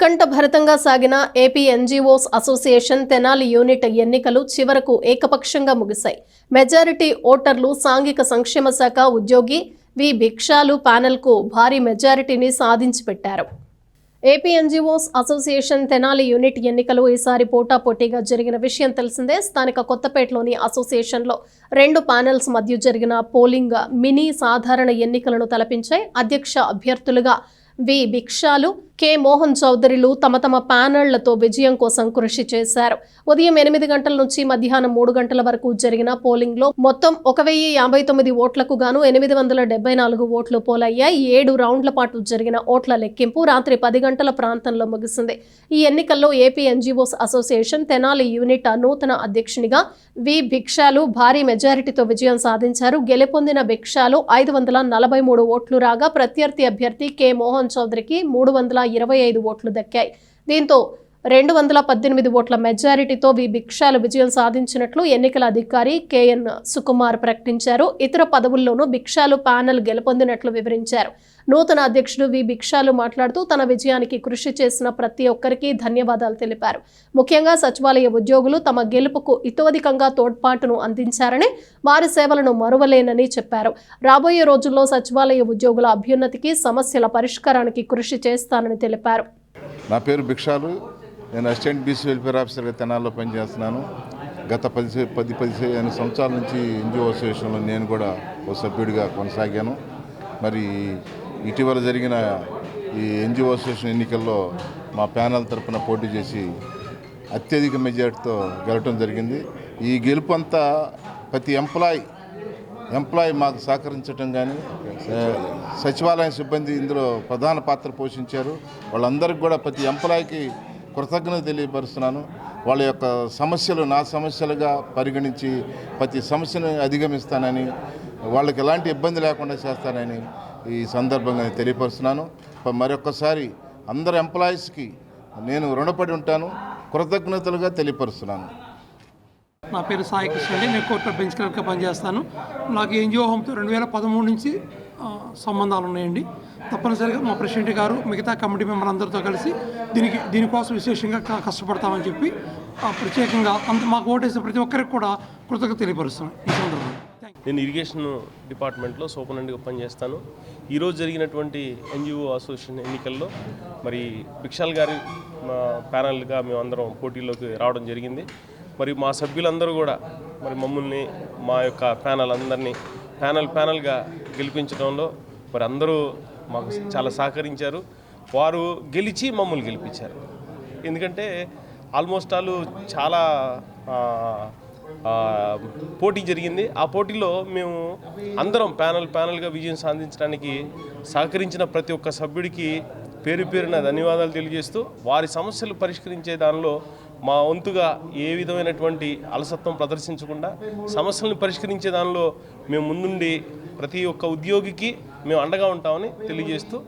ఉత్కంఠభరితంగా సాగిన AP NGOs association Tenali unit ఎన్నికలు చివరకు ఏకపక్షంగా ముగిశాయి. మెజారిటీ ఓటర్లు సాంఘిక సంక్షేమ శాఖ ఉద్యోగి వి. భిక్షాలు ప్యానెల్కు భారీ మెజారిటీని సాధించి పెట్టారు. AP NGOs association Tenali unit ఎన్నికలు ఈసారి పోటాపోటీగా జరిగిన విషయం తెలిసిందే. స్థానిక కొత్తపేటలోని అసోసియేషన్లో రెండు ప్యానెల్స్ మధ్య జరిగిన పోలింగ్ మినీ సాధారణ ఎన్నికలను తలపించాయి. అధ్యక్ష అభ్యర్థులుగా వి. భిక్షాలు కె మోహన్ చౌదరిలు తమ తమ ప్యానళ్ళతో విజయం కోసం కృషి చేశారు. ఉదయం ఎనిమిది గంటల నుంచి మధ్యాహ్నం మూడు గంటల వరకు జరిగిన పోలింగ్లో మొత్తం ఒక వెయ్యి యాభై తొమ్మిది ఓట్లకు గాను ఎనిమిది వందల డెబ్బై నాలుగు ఓట్లు పోలయ్యాయి. ఏడు రౌండ్ల పాటు జరిగిన ఓట్ల లెక్కింపు రాత్రి పది గంటల ప్రాంతంలో ముగిసింది. ఈ ఎన్నికల్లో AP NGOs association Tenali unit నూతన అధ్యక్షునిగా వి భిక్షాలు భారీ మెజారిటీతో విజయం సాధించారు. గెలుపొందిన భిక్షాలు ఐదు వందల నలభై మూడు ఓట్లు రాగా ప్రత్యర్థి అభ్యర్థి కె మోహన్ చౌదరికి మూడు వందల ఇరవై ఐదు ఓట్లు దక్కాయి. దీంతో రెండు వందల పద్దెనిమిది ఓట్ల మెజారిటీతో వి భిక్షాలు విజయం సాధించినట్లు ఎన్నికల అధికారి కెఎన్ సుకుమార్ ప్రకటించారు. ఇతర పదవుల్లోనూ భిక్షాలు ప్యానెల్ గెలుపొందినట్లు వివరించారు. నూతన అధ్యక్షుడు వి భిక్షాలు మాట్లాడుతూ తన విజయానికి కృషి చేసిన ప్రతి ఒక్కరికి ధన్యవాదాలు తెలిపారు. ముఖ్యంగా సచివాలయ ఉద్యోగులు తమ గెలుపుకు ఇతోధికంగా తోడ్పాటును అందించారని వారి సేవలను మరువలేనని చెప్పారు. రాబోయే రోజుల్లో సచివాలయ ఉద్యోగుల అభ్యున్నతికి సమస్యల పరిష్కారానికి కృషి చేస్తానని తెలిపారు. నా పేరు భిక్షాలు. నేను అసిస్టెంట్ బీసీ వెల్ఫేర్ ఆఫీసర్గా తెనాల్లో పనిచేస్తున్నాను. గత పది పది పదిహేను సంవత్సరాల నుంచి ఎన్జిఓ అసోసియేషన్లో నేను కూడా ఒక సభ్యుడిగా కొనసాగాను. మరి ఇటీవల జరిగిన ఈ ఎన్జిఓ అసోసియేషన్ ఎన్నికల్లో మా ప్యానల్ తరపున పోటీ చేసి అత్యధిక మెజార్టీతో గెలవటం జరిగింది. ఈ గెలుపు అంతా ప్రతి ఎంప్లాయ్ ఎంప్లాయ్ మాకు సహకరించడం కానీ సచివాలయం సిబ్బంది ఇందులో ప్రధాన పాత్ర పోషించారు. వాళ్ళందరికీ కూడా ప్రతి ఎంప్లాయ్కి కృతజ్ఞత తెలియపరుస్తున్నాను. వాళ్ళ యొక్క సమస్యలు నా సమస్యలుగా పరిగణించి ప్రతి సమస్యను అధిగమిస్తానని వాళ్ళకి ఎలాంటి ఇబ్బంది లేకుండా చేస్తానని ఈ సందర్భంగా నేను తెలియపరుస్తున్నాను. మరొకసారి అందరు ఎంప్లాయీస్కి నేను రుణపడి ఉంటాను. కృతజ్ఞతలుగా తెలియపరుస్తున్నాను. నా పేరు సాయి కృష్ణ అండి నేను కోర్టులో బెంచ్ క్లర్క్గా పనిచేస్తాను. నాకు ఎన్జిఓ హోమ్తో రెండు వేల పదమూడు నుంచి సంబంధాలు ఉన్నాయండి. తప్పనిసరిగా మా ప్రెసిడెంట్ గారు మిగతా కమిటీ మెంబర్ అందరితో కలిసి దీనికి దీనికోసం విశేషంగా కష్టపడతామని చెప్పి ఆ, ప్రత్యేకంగా అంత మాకు ఓటేసిన ప్రతి ఒక్కరికి కూడా కృతజ్ఞత తెలియపరుస్తున్నాం. ఈ నేను ఇరిగేషన్ డిపార్ట్మెంట్లో సూపరింటెండెంట్గా పనిచేస్తాను. ఈరోజు జరిగినటువంటి ఎన్జిఓ అసోసియేషన్ ఎన్నికల్లో మరి భిక్షాల్ గారి మా ప్యానల్గా మేమందరం పోటీలోకి రావడం జరిగింది. మరి మా సభ్యులందరూ కూడా మరి మమ్మల్ని మా యొక్క ప్యానల్ అందరినీ ప్యానల్ ప్యానల్గా గెలిపించడంలో మరి అందరూ మాకు చాలా సహకరించారు. వారు గెలిచి మమ్మల్ని గెలిపించారు. ఎందుకంటే ఆల్మోస్ట్ ఆల్ చాలా పోటీ జరిగింది. ఆ పోటీలో మేము అందరం ప్యానల్ ప్యానల్గా విజయం సాధించడానికి సహకరించిన ప్రతి ఒక్క సభ్యుడికి పేరు పేరున ధన్యవాదాలు తెలియజేస్తూ వారి సమస్యలు పరిష్కరించే దానిలో మా వంతుగా ఏ విధమైనటువంటి అలసత్వం ప్రదర్శించకుండా సమస్యలను పరిష్కరించే దానిలో మేము ముందుండి ప్రతి ఒక్క ఉద్యోగికి మేము అండగా ఉంటామని తెలియజేస్తూ